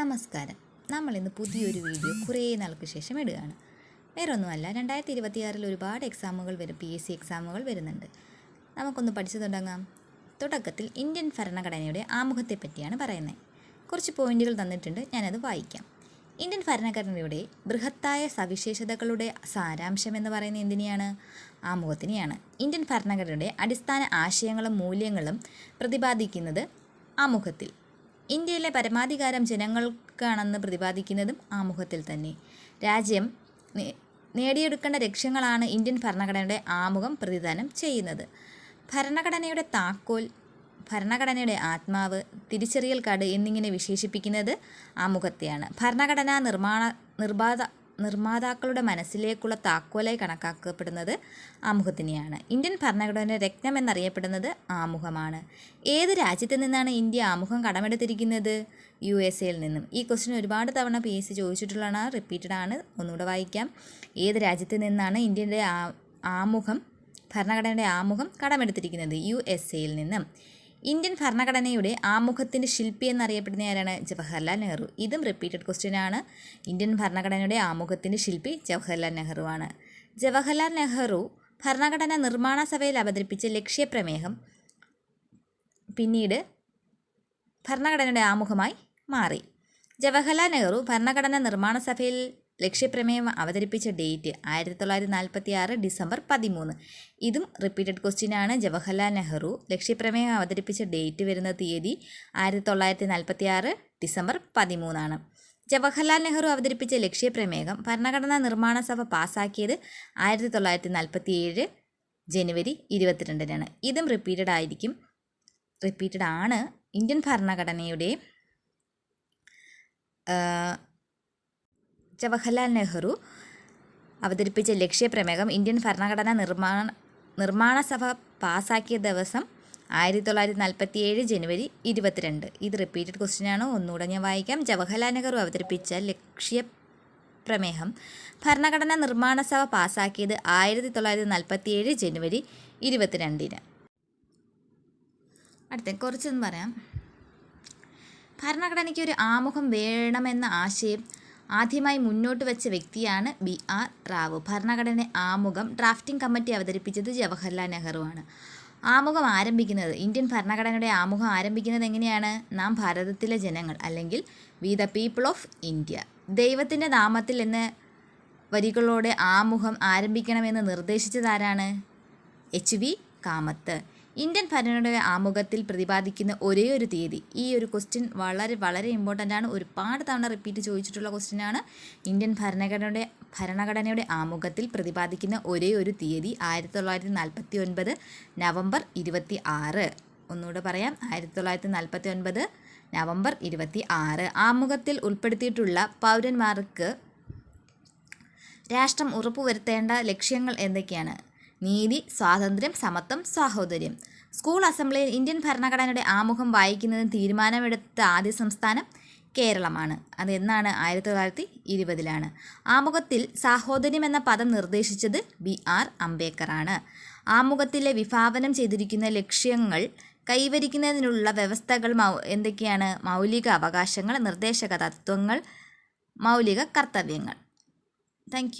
നമസ്കാരം. നമ്മളിന്ന് പുതിയൊരു വീഡിയോ കുറേ നാൾക്ക് ശേഷം ഇടുകയാണ്. വേറെ ഒന്നുമല്ല രണ്ടായിരത്തി ഇരുപത്തിയാറിൽ ഒരുപാട് എക്സാമുകൾ വരും പി എസ് സി എക്സാമുകൾ വരുന്നുണ്ട്. നമുക്കൊന്ന് പഠിച്ചു തുടങ്ങാം. തുടക്കത്തിൽ ഇന്ത്യൻ ഭരണഘടനയുടെ ആമുഖത്തെ പറ്റിയാണ് പറയുന്നത്. കുറച്ച് പോയിന്റുകൾ തന്നിട്ടുണ്ട് ഞാനത് വായിക്കാം. ഇന്ത്യൻ ഭരണഘടനയുടെ ബൃഹത്തായ സവിശേഷതകളുടെ സാരാംശം എന്ന് പറയുന്നത് എന്തിനെയാണ്? ആമുഖത്തിനെയാണ്. ഇന്ത്യൻ ഭരണഘടനയുടെ അടിസ്ഥാന ആശയങ്ങളും മൂല്യങ്ങളും പ്രതിപാദിക്കുന്നത് ആമുഖത്തിൽ. ഇന്ത്യയിലെ പരമാധികാരം ജനങ്ങൾക്കാണെന്ന് പ്രതിപാദിക്കുന്നതും ആമുഖത്തിൽ തന്നെ. രാജ്യം നേടിയെടുക്കേണ്ട ലക്ഷ്യങ്ങളാണ് ഇന്ത്യൻ ഭരണഘടനയുടെ ആമുഖം പ്രതിദാനം ചെയ്യുന്നത്. ഭരണഘടനയുടെ താക്കോൽ ഭരണഘടനയുടെ ആത്മാവ് തിരിച്ചറിയൽ കാർഡ് എന്നിങ്ങനെ വിശേഷിപ്പിക്കുന്നത് ആമുഖത്തെയാണ്. ഭരണഘടനാ നിർമ്മാണ നിർബാധ നിർമ്മാതാക്കളുടെ മനസ്സിലേക്കുള്ള താക്കോലായി കണക്കാക്കപ്പെടുന്നത് ആമുഖത്തിനെയാണ്. ഇന്ത്യൻ ഭരണഘടനയുടെ രത്നം എന്നറിയപ്പെടുന്നത് ആമുഖമാണ്. ഏത് രാജ്യത്ത് നിന്നാണ് ഇന്ത്യ ആമുഖം കടമെടുത്തിരിക്കുന്നത്? യു എസ് എയിൽ നിന്നും. ഈ ക്വസ്റ്റ്യൻ ഒരുപാട് തവണ പി എസ് സി ചോദിച്ചിട്ടുള്ളതാണ്. റിപ്പീറ്റഡ് ആണ്. ഒന്നുകൂടെ വായിക്കാം. ഏത് രാജ്യത്ത് നിന്നാണ് ഇന്ത്യയുടെ ആമുഖം ഭരണഘടനയുടെ ആമുഖം കടമെടുത്തിരിക്കുന്നത്? യു എസ് എയിൽ നിന്നും. ഇന്ത്യൻ ഭരണഘടനയുടെ ആമുഖത്തിന്റെ ശില്പി എന്നറിയപ്പെടുന്ന ആരാണ്? ജവഹർലാൽ നെഹ്റു. ഇതും റിപ്പീറ്റഡ് ക്വസ്റ്റ്യൻ ആണ്. ഇന്ത്യൻ ഭരണഘടനയുടെ ആമുഖത്തിന്റെ ശില്പി ജവഹർലാൽ നെഹ്റു ആണ്. ജവഹർലാൽ നെഹ്റു ഭരണഘടന നിർമ്മാണ സഭയിൽ അവതരിപ്പിച്ച ലക്ഷ്യപ്രമേഹം പിന്നീട് ഭരണഘടനയുടെ ആമുഖമായി മാറി. ജവഹർലാൽ നെഹ്റു ഭരണഘടന നിർമ്മാണ സഭയിൽ ലക്ഷ്യപ്രമേയം അവതരിപ്പിച്ച ഡേറ്റ് ആയിരത്തി തൊള്ളായിരത്തി നാൽപ്പത്തി ആറ് ഡിസംബർ പതിമൂന്ന്. ഇതും റിപ്പീറ്റഡ് ക്വസ്റ്റ്യൻ ആണ് ജവഹർലാൽ നെഹ്റു. ലക്ഷ്യപ്രമേയം അവതരിപ്പിച്ച ഡേറ്റ് വരുന്ന തീയതി ആയിരത്തി തൊള്ളായിരത്തി നാൽപ്പത്തി ആറ് ഡിസംബർ പതിമൂന്നാണ്. ജവഹർലാൽ നെഹ്റു അവതരിപ്പിച്ച ലക്ഷ്യപ്രമേയം ഭരണഘടനാ നിർമ്മാണ സഭ പാസാക്കിയത് ആയിരത്തി തൊള്ളായിരത്തി നാൽപ്പത്തി ഏഴ് ജനുവരി ഇരുപത്തിരണ്ടിനാണ്. ഇതും റിപ്പീറ്റഡ് ആയിരിക്കും. റിപ്പീറ്റഡ് ആണ്. ഇന്ത്യൻ ഭരണഘടനയുടെ ജവഹർലാൽ നെഹ്റു അവതരിപ്പിച്ച ലക്ഷ്യപ്രമേഹം ഇന്ത്യൻ ഭരണഘടന നിർമ്മാണ നിർമ്മാണ സഭ പാസാക്കിയ ദിവസം ആയിരത്തി തൊള്ളായിരത്തി നാൽപ്പത്തി ഏഴ് ജനുവരി ഇരുപത്തിരണ്ട്. ഇത് റിപ്പീറ്റഡ് ക്വസ്റ്റ്യൻ ആണ്. ഒന്നുകൂടെ ഞാൻ വായിക്കാം. ജവഹർലാൽ നെഹ്റു അവതരിപ്പിച്ച ലക്ഷ്യ പ്രമേഹം ഭരണഘടന നിർമ്മാണ സഭ പാസാക്കിയത് ആയിരത്തി തൊള്ളായിരത്തി നാൽപ്പത്തി ഏഴ് ജനുവരി ഇരുപത്തിരണ്ടിന്. അടുത്ത കുറച്ചൊന്ന് പറയാം. ഭരണഘടനയ്ക്ക് ഒരു ആമുഖം വേണമെന്ന ആശയം ആദ്യമായി മുന്നോട്ട് വെച്ച വ്യക്തിയാണ് ബി ആർ റാവു. ഭരണഘടന ആമുഖം ഡ്രാഫ്റ്റിംഗ് കമ്മിറ്റി അവതരിപ്പിച്ചത് ജവഹർലാൽ നെഹ്റുവാണ് ആമുഖം ആരംഭിക്കുന്നത് ഇന്ത്യൻ ഭരണഘടനയുടെ ആമുഖം ആരംഭിക്കുന്നത് എങ്ങനെയാണ്? നാം ഭാരതത്തിലെ ജനങ്ങൾ അല്ലെങ്കിൽ we the people of India. ദൈവത്തിന്റെ നാമത്തിൽ എന്ന വരികളോടെ ആമുഖം ആരംഭിക്കണമെന്ന് നിർദ്ദേശിച്ചതാരാണ് എച്ച് വി കാമത്ത്. ഇന്ത്യൻ ഭരണഘടനയുടെ ആമുഖത്തിൽ പ്രതിപാദിക്കുന്ന ഒരേ ഒരു തീയതി. ഈ ഒരു ക്വസ്റ്റ്യൻ വളരെ വളരെ ഇമ്പോർട്ടന്റ് ആണ്. ഒരുപാട് തവണ റിപ്പീറ്റ് ചോദിച്ചിട്ടുള്ള ക്വസ്റ്റ്യൻ ആണ്. ഇന്ത്യൻ ഭരണഘടനയുടെ ഭരണഘടനയുടെ ആമുഖത്തിൽ പ്രതിപാദിക്കുന്ന ഒരേ ഒരു തീയതി ആയിരത്തി തൊള്ളായിരത്തി നാൽപ്പത്തി ഒൻപത് നവംബർ ഇരുപത്തി ആറ് ഒന്നുകൂടെ പറയാം. ആയിരത്തി തൊള്ളായിരത്തി നാൽപ്പത്തി ഒൻപത് നവംബർ ഇരുപത്തി ആറ് ആമുഖത്തിൽ ഉൾപ്പെടുത്തിയിട്ടുള്ള പൗരന്മാർക്ക് രാഷ്ട്രം ഉറപ്പുവരുത്തേണ്ട ലക്ഷ്യങ്ങൾ എന്തൊക്കെയാണ്? നീതി സ്വാതന്ത്ര്യം സമത്വം സാഹോദര്യം. സ്കൂൾ അസംബ്ലിയിൽ ഇന്ത്യൻ ഭരണഘടനയുടെ ആമുഖം വായിക്കുന്നതിന് തീരുമാനമെടുത്ത ആദ്യ സംസ്ഥാനം കേരളമാണ്. അത് എന്നാണ്? ആയിരത്തി തൊള്ളായിരത്തി ഇരുപതിലാണ്. ആമുഖത്തിൽ സാഹോദര്യം എന്ന പദം നിർദ്ദേശിച്ചത് ബി ആർ അംബേദ്കറാണ്. ആമുഖത്തിലെ വിഭാവനം ചെയ്തിരിക്കുന്ന ലക്ഷ്യങ്ങൾ കൈവരിക്കുന്നതിനുള്ള വ്യവസ്ഥകൾ എന്തൊക്കെയാണ്? മൗലിക അവകാശങ്ങൾ നിർദ്ദേശക തത്വങ്ങൾ മൗലിക കർത്തവ്യങ്ങൾ. താങ്ക്